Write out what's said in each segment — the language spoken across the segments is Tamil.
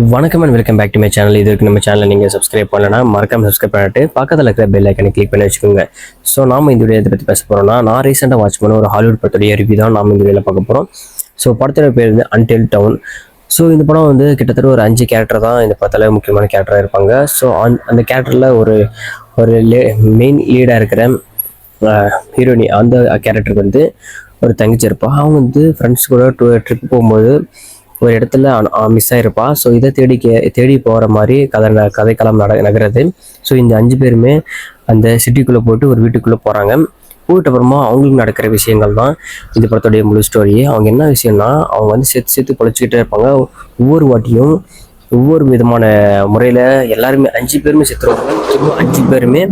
வணக்கம் and welcome back to my channel இது நம்ம சேனலை நீங்கள் சப்ஸ்கிரைப் பண்ணலன்னா மறக்காம சப்ஸ்கிரைப் பண்ணிட்டு பக்கத்தில் இருக்கிற பெல் ஐக்கனை கிளிக் பண்ணி வச்சுக்கோங்க. ஸோ நாம் இந்த வீடியோ இதை பற்றி பேச போகிறோம்னா நான் ரீசெண்டாக வாட்ச் பண்ண ஒரு ஹாலிவுட் படத்துடைய ரிவ்யூ தான் நாம் இந்த வீடியோவில் பார்க்க போகிறோம் ஸோ படத்தோட பேர் வந்து அன்டில் டவுன் ஸோ இந்த படம் வந்து கிட்டத்தட்ட ஒரு அஞ்சு கேரக்டர் தான் இந்த படத்தில் முக்கியமான கேரக்டராக இருப்பாங்க. ஸோ அந் அந்த கேரக்டரில் ஒரு ஒரு லே மெயின் லீடாக இருக்கிற ஹீரோனி அந்த கேரக்டருக்கு வந்து ஒரு தங்கச்சி இருப்பாள் அவங்க வந்து ஃப்ரெண்ட்ஸ் கூட டூ ட்ரிப் போகும்போது ஒரு இடத்துல மிஸ் ஆயிருப்பா. ஸோ இதை தேடி கே- தேடி போகிற மாதிரி கதை ந- கதைக்களம் நட நகருது. ஸோ இந்த அஞ்சு பேருமே அந்த சிட்டிக்குள்ளே போட்டு ஒரு வீட்டுக்குள்ளே போகிறாங்க போயிட்டு அப்புறமா அவங்களுக்கு நடக்கிற விஷயங்கள் தான் இந்த படத்துடைய முழு ஸ்டோரி அவங்க என்ன விஷயம்னா அவங்க வந்து செத்து செத்து பொழைச்சிக்கிட்டே இருப்பாங்க. ஒவ்வொரு வாட்டியும் ஒவ்வொரு விதமான முறையில் எல்லாருமே அஞ்சு பேருமே செத்துருவாங்க. அஞ்சு பேருமே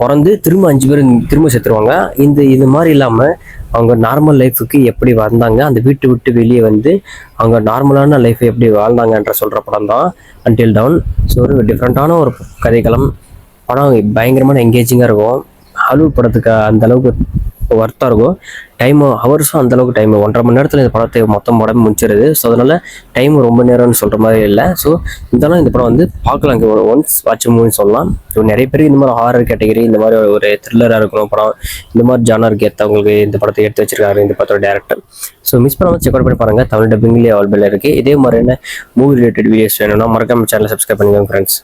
பிறந்து திரும்ப அஞ்சு பேர் திரும்ப செத்துருவாங்க. இந்த இது மாதிரி இல்லாமல் அவங்க நார்மல் லைஃபுக்கு எப்படி வந்தாங்க அந்த வீட்டை விட்டு வெளியே வந்து அவங்க நார்மலான லைஃப் எப்படி வாழ்ந்தாங்கன்ற சொல்கிற படம் தான் அன்டில் டவுன் ஸோ ஒரு டிஃப்ரெண்ட்டான ஒரு கதைக்களம். படம் பயங்கரமான எங்கேஜிங்காக இருக்கும். ஹாலிவுட் படத்துக்கு அந்த அளவுக்கு ஒர்த்தாக இருக்கும். டைம் ஹவர்ஸும் அந்த அளவுக்கு டைம் ஒன்றரை மணி நேரத்தில் இந்த படத்தை மொத்தம் படம் முடிச்சிருது. ஸோ அதனால் டைம் ரொம்ப நேரம்னு சொல்கிற மாதிரி இல்லை. ஸோ இருந்தாலும் இந்த படம் வந்து பார்க்கலாம். இங்கே ஒன்ஸ் வாட்ச் மூவின்னு சொல்லலாம். ஸோ நிறைய பேர் இந்த மாதிரி ஹாரர் கேட்டகரி இந்த மாதிரி ஒரு த்ரில்லராக இருக்கணும் படம். இந்த மாதிரி ஜானருக்கு ஏற்றவங்களுக்கு இந்த படத்தை எடுத்து வச்சிருக்காரு இந்த படத்தோட டேரக்டர் ஸோ மிஸ் பண்ணாமல் செக் அவுட் பண்ணி பாருங்கள் தமிழ் டப்பிங்லேயே அவைலபிள் இருக்குது இதே மாதிரி மூவி ரிலேட்டட் வீடியோஸ் வேணும்னா மறக்காம சேனலை சப்ஸ்கிரைப் பண்ணிக்கோங்க ஃப்ரெண்ட்ஸ்